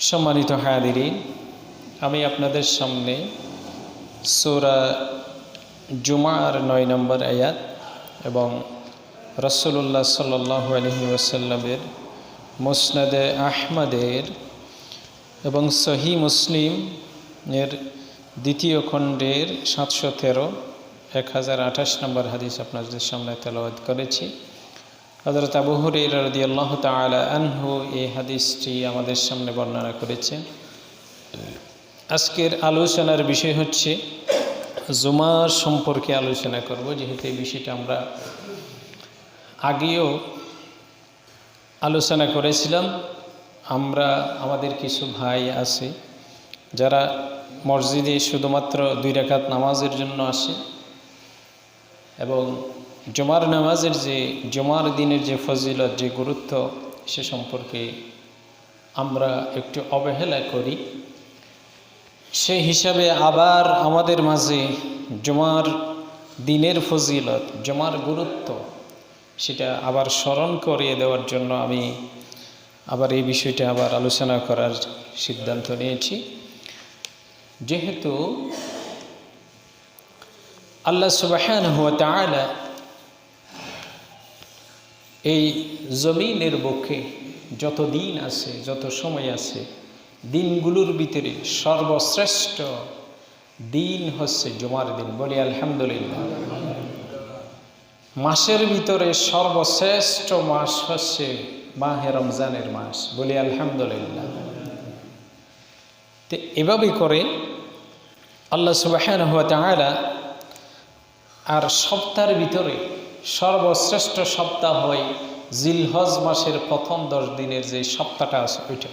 সম্মানিত হায়াদিরিন আমি আপনাদের সামনে সোরা জুমার নয় নম্বর আয়াত এবং রসুল্লাহ সাল্লাহ আলহি ওসাল্লামের মুসনাদে আহমদের এবং সহি মুসলিম এর দ্বিতীয় খণ্ডের সাতশো তেরো, এক হাজার আঠাশ নম্বর হাদিস আপনাদের সামনে তেলাওয়াত করেছি। হজরত আবু হুরের রদি আল্লাহ তালা আনহু এই হাদিসটি আমাদের সামনে বর্ণনা করেছেন। আজকের আলোচনার বিষয় হচ্ছে জুমার সম্পর্কে আলোচনা করব, যেহেতু এই বিষয়টা আমরা আগেও আলোচনা করেছিলাম। আমরা, আমাদের কিছু ভাই আছে যারা মসজিদে শুধুমাত্র দুই রেখাত নামাজের জন্য আসে এবং জমার নামাজের যে, জমার দিনের যে ফজিলত, যে গুরুত্ব, সে সম্পর্কে আমরা একটু অবহেলা করি। সেই হিসাবে আবার আমাদের মাঝে জমার দিনের ফজিলত, জমার গুরুত্ব, সেটা আবার স্মরণ করিয়ে দেওয়ার জন্য আমি আবার এই বিষয়টা আবার আলোচনা করার সিদ্ধান্ত নিয়েছি। যেহেতু আল্লাহ সুবাহান হুয়া তালা এই জমিনের বুকে যত দিন আছে, যত সময় আছে, দিনগুলোর ভিতরে সর্বশ্রেষ্ঠ দিন হচ্ছে জুমার দিন। বলি আলহামদুলিল্লাহ। মাসের ভিতরে সর্বশ্রেষ্ঠ মাস হচ্ছে মাহে রমজানের মাস। বলি আলহামদুলিল্লাহ। তো এভাবে করে আল্লাহ তালা আর সপ্তাহের ভিতরে সর্বশ্রেষ্ঠ সপ্তাহ হয় জিলহজ মাসের প্রথম দশ দিনের যে সপ্তাহটা আছে ওইটা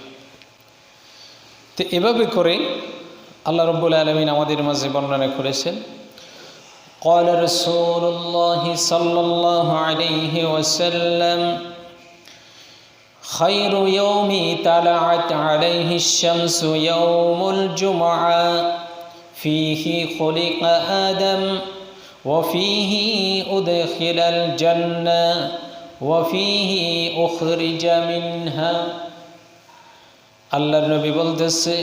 তো এভাবে করে আল্লাহ রব্বুল আলমিন আমাদের মাঝে বর্ণনা করেছেন قال رسول الله صلى الله عليه وسلم خير يوم طلعت عليه الشمس يوم الجمعة فيه خلق آدم وفيه أدخل الجنة وفيه أخرج منها আল্লাহর নবী বলতেছে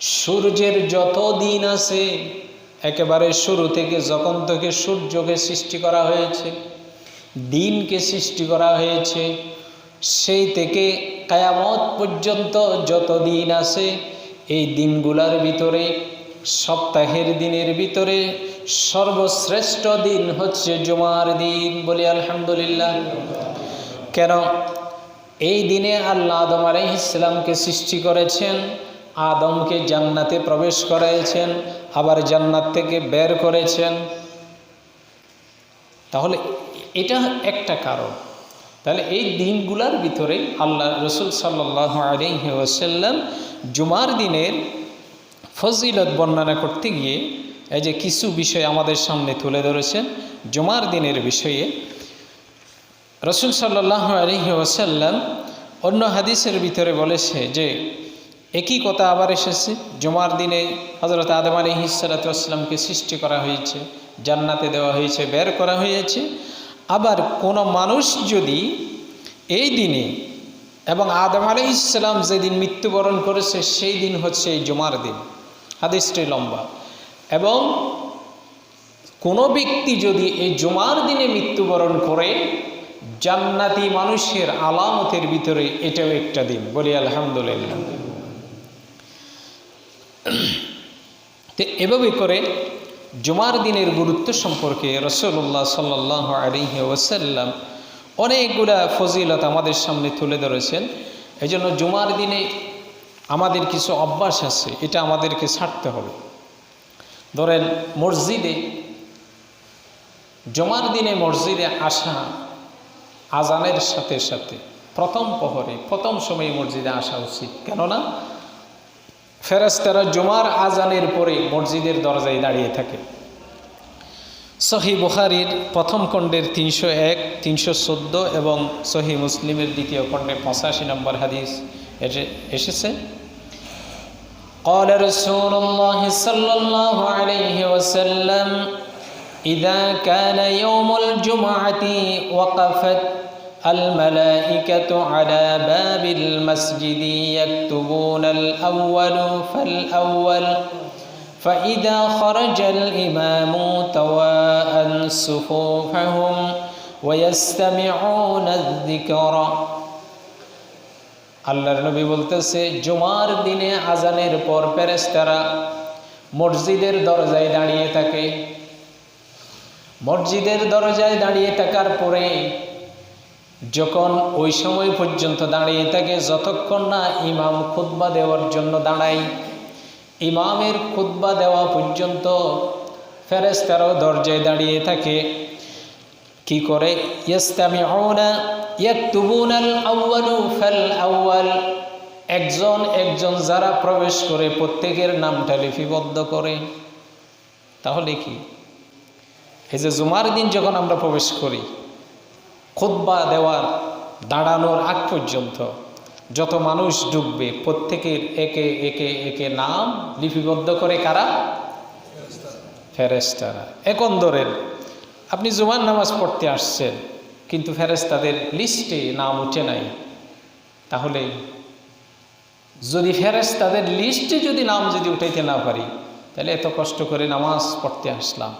সূর্যের যত দিন আছে একেবারে শুরু থেকে যখন থেকে সূর্যকে সৃষ্টি করা হয়েছে দিনকে সৃষ্টি করা হয়েছে সেই থেকে কায়ামত পর্যন্ত যত দিন আছে এই দিনগুলার ভিতরে সপ্তাহের দিনের ভিতরে সর্বশ্রেষ্ঠ দিন হচ্ছে জুমার দিন বলি আলহামদুলিল্লাহ। কেন? এই দিনে আল্লাহ আদম আলাইহিসালামকে সৃষ্টি করেছেন, আদমকে জান্নাতে প্রবেশ করেছেন আবার জান্নাত থেকে বের করেছেন। তাহলে এটা একটা কারণ। তাহলে এই দিনগুলার ভিতরে আল্লাহ রসুল সাল্লাহ আলহি জুমার দিনের ফজিলত বর্ণনা করতে গিয়ে এই যে কিছু বিষয় আমাদের সামনে তুলে ধরেছেন, জুমার দিনের বিষয়ে রসুল সাল্লাহ আলহি ওসাল্লাম অন্য হাদিসের ভিতরে বলেছে যে, একই কথা আবার এসেছে, জুমার দিনে হজরত আদম আলী হিসালাতামকে সৃষ্টি করা হয়েছে, জান্নাতে দেওয়া হয়েছে, বের করা হয়েছে। আবার কোনো মানুষ যদি এই দিনে এবং আদম আলী ইসলাম যেদিন মৃত্যুবরণ করেছে, সেই দিন হচ্ছে এই জুমার দিন। হাদিসটি লম্বা। এবং কোনো ব্যক্তি যদি এই জুমার দিনে মৃত্যুবরণ করে, জান্নাতি মানুষের আলামতের ভিতরে এটাও একটা দিন। বলি আলহামদুলিল্লাহ। তো এভাবে করে জুমার দিনের গুরুত্ব সম্পর্কে রসল্লাহ সাল্লাহ আলিহি ওসাল্লাম অনেকগুলা ফজিলত আমাদের সামনে তুলে ধরেছেন। এই জন্য জুমার দিনে আমাদের কিছু অভ্যাস আছে, এটা আমাদেরকে ছাড়তে হবে। ধরেন মসজিদে, জমার দিনে মসজিদে আসা আজানের সাথে সাথে প্রথম প্রহরে, প্রথম সময় মসজিদে আসা উচিত। কেননা ফেরাস্তারা জমার আজানের পরে মসজিদের দরজায় দাঁড়িয়ে থাকে। সহি বুখারির প্রথম খণ্ডের তিনশো এক, তিনশো চোদ্দ এবং সহি মুসলিমের দ্বিতীয় খণ্ডে পঁচাশি নম্বর হাদিস এসেছে। قال رسول الله صلى الله عليه وسلم إذا كان يوم الجمعة وقفت الملائكة على باب المسجد يكتبون الأول فالأول فإذا خرج الإمام تواء صفوفهم ويستمعون الذكر আল্লাহর নবী বলতেছে, জুমার দিনে আজানের পর ফেরেশতারা মসজিদের দরজায় দাঁড়িয়ে থাকে। মসজিদের দরজায় দাঁড়িয়ে থাকার পরে যখন ওই সময় পর্যন্ত দাঁড়িয়ে থাকে, যতক্ষণ না ইমাম খুতবা দেওয়ার জন্য দাঁড়ায়, ইমামের খুতবা দেওয়া পর্যন্ত ফেরেস্তারাও দরজায় দাঁড়িয়ে থাকে। কি করে? ইয়াস্তামিউনা একজন একজন যারা প্রবেশ করে প্রত্যেকের নামটা লিপিবদ্ধ করে। তাহলে কি? এই যে জুমার দিন যখন আমরা প্রবেশ করি, খুতবা দেওয়ার, দাঁড়ানোর আগ পর্যন্ত যত মানুষ ডুববে, প্রত্যেকের একে একে একে নাম লিপিবদ্ধ করে কারা? ফেরেস্তারা এখন ধরেন আপনি জুমার নামাজ পড়তে আসছেন কিন্তু ফেরেস্তাদের লিস্টে নাম উঠে নাই। তাহলে যদি ফেরেস্তাদের লিস্টে যদি নাম যদি উঠাইতে না পারি, তাহলে এত কষ্ট করে নামাজ পড়তে আসলাম।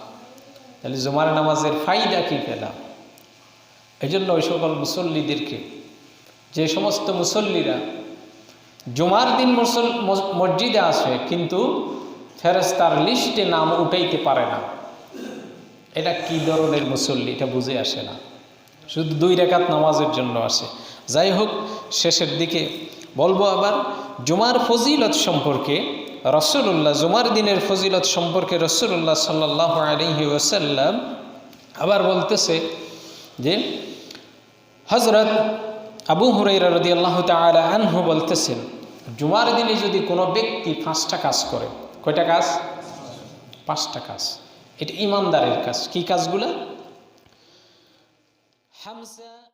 তাহলে জুমার নামাজের ফায়দা কী পেলাম? এই জন্য ওই সকল মুসল্লিদেরকে, যে সমস্ত মুসল্লিরা জুমার দিন মুসল মসজিদে আসে কিন্তু ফেরেস্তার লিস্টে নাম উঠাইতে পারে না, এটা কি ধরনের মুসল্লি? এটা বুঝে আসে না। শুধু দুই রেখাত নামাজের জন্য আসে যাই হোক, শেষের দিকে বলব আবার, জুমার ফজিলত সম্পর্কে রসুল্লাহ জুমার দিনের ফজিলত সম্পর্কে রসুল্লাহ সাল্লাহ আলহি ওসাল্লাম আবার বলতেছে যে হজরত আবু হুরাইরা রদি আল্লাহ তালা আনহু বলতেছেন, জুমার দিনে যদি কোনো ব্যক্তি পাঁচটা কাজ করে, কয়টা কাজ? পাঁচটা কাজ। এটা ইমানদারের কাজ। কি কাজগুলো? حمزة